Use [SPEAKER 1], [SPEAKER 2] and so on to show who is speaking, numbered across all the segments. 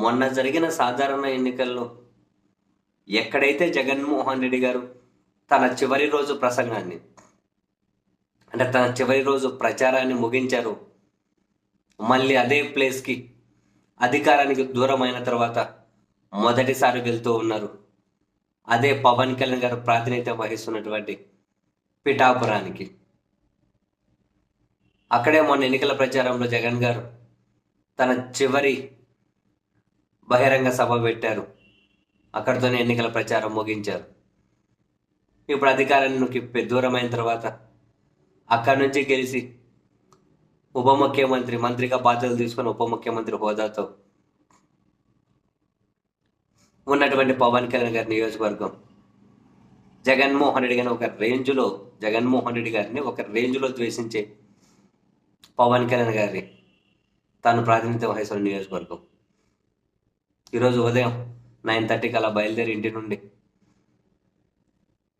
[SPEAKER 1] మొన్న జరిగిన సాధారణ ఎన్నికల్లో ఎక్కడైతే జగన్మోహన్ రెడ్డి గారు తన చివరి రోజు ప్రసంగాన్ని అంటే తన చివరి రోజు ప్రచారాన్ని ముగించారు మళ్ళీ అదే ప్లేస్కి అధికారానికి దూరమైన తర్వాత మొదటిసారి వెళ్తూ ఉన్నారు. అదే పవన్ కళ్యాణ్ గారు ప్రాతినిధ్యం వహిస్తున్నటువంటి పిఠాపురానికి. అక్కడే మొన్న ఎన్నికల ప్రచారంలో జగన్ గారు తన చివరి బహిరంగ సభ పెట్టారు. అక్కడితోనే ఎన్నికల ప్రచారం ముగించారు. ఇప్పుడు అధికారానికి దూరమైన తర్వాత అక్కడి నుంచి గెలిచి ఉప ముఖ్యమంత్రి మంత్రిగా బాధ్యతలు తీసుకుని ఉప ముఖ్యమంత్రి హోదాతో ఉన్నటువంటి పవన్ కళ్యాణ్ గారి నియోజకవర్గం జగన్మోహన్ రెడ్డి గారిని ఒక రేంజ్లో జగన్మోహన్ రెడ్డి గారిని ఒక రేంజ్లో ద్వేషించే పవన్ కళ్యాణ్ గారి తాను ప్రాతినిధ్యం వహిస్తున్న నియోజకవర్గం. ఈరోజు ఉదయం నైన్ థర్టీకి అలా బయలుదేరి ఇంటి నుండి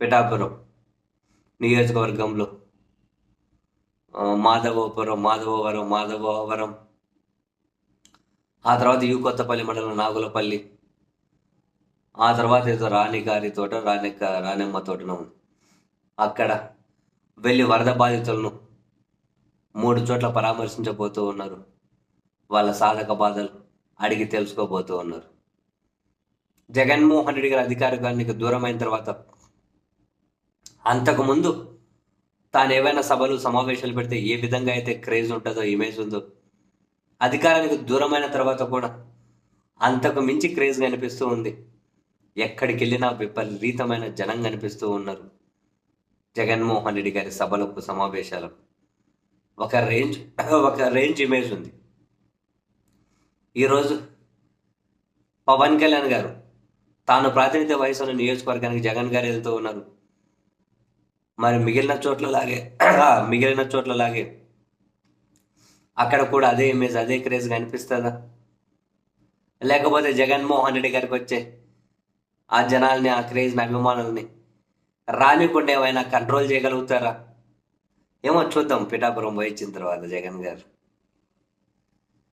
[SPEAKER 1] పిఠాపురం నియోజకవర్గంలో మాధవపురం మాధవవరం మాధవవరం ఆ తర్వాత యూ కొత్తపల్లి మండలం నాగులపల్లి ఆ తర్వాత ఏదో రాణి గారి తోట రాణి రాణమ్మ తోటను ఉంది. అక్కడ వెళ్ళి వరద బాధితులను మూడు చోట్ల పరామర్శించబోతూ ఉన్నారు. వాళ్ళ సాధక బాధలు అడిగి తెలుసుకోబోతూ ఉన్నారు. జగన్మోహన్ రెడ్డి గారి అధికారికానికి దూరమైన తర్వాత అంతకుముందు తాను ఏవైనా సభలు సమావేశాలు పెడితే ఏ విధంగా అయితే క్రేజ్ ఉంటుందో ఇమేజ్ ఉందో అధికారానికి దూరమైన తర్వాత కూడా అంతకు మించి క్రేజ్ కనిపిస్తూ ఉంది. ఎక్కడికి వెళ్ళినా విపరీతమైన జనం కనిపిస్తూ ఉన్నారు జగన్మోహన్ రెడ్డి గారి సభలకు సమావేశాలకు. ఒక రేంజ్ ఒక రేంజ్ ఇమేజ్ ఉంది. ఈరోజు పవన్ కళ్యాణ్ గారు తాను ప్రాతినిధ్య వహిస్తున్న నియోజకవర్గానికి జగన్ గారు వెళ్తూ ఉన్నారు. మరి మిగిలిన చోట్ల లాగే మిగిలిన చోట్ల లాగే అక్కడ కూడా అదే ఇమేజ్ అదే క్రేజ్ కనిపిస్తుందా? లేకపోతే జగన్మోహన్ రెడ్డి గారికి వచ్చే ఆ జనాల్ని ఆ క్రేజ్ని అభిమానుల్ని రానికుండా ఏమైనా కంట్రోల్ చేయగలుగుతారా? ఏమో చూద్దాం. పిఠాపురం పోయించిన తర్వాత జగన్ గారు.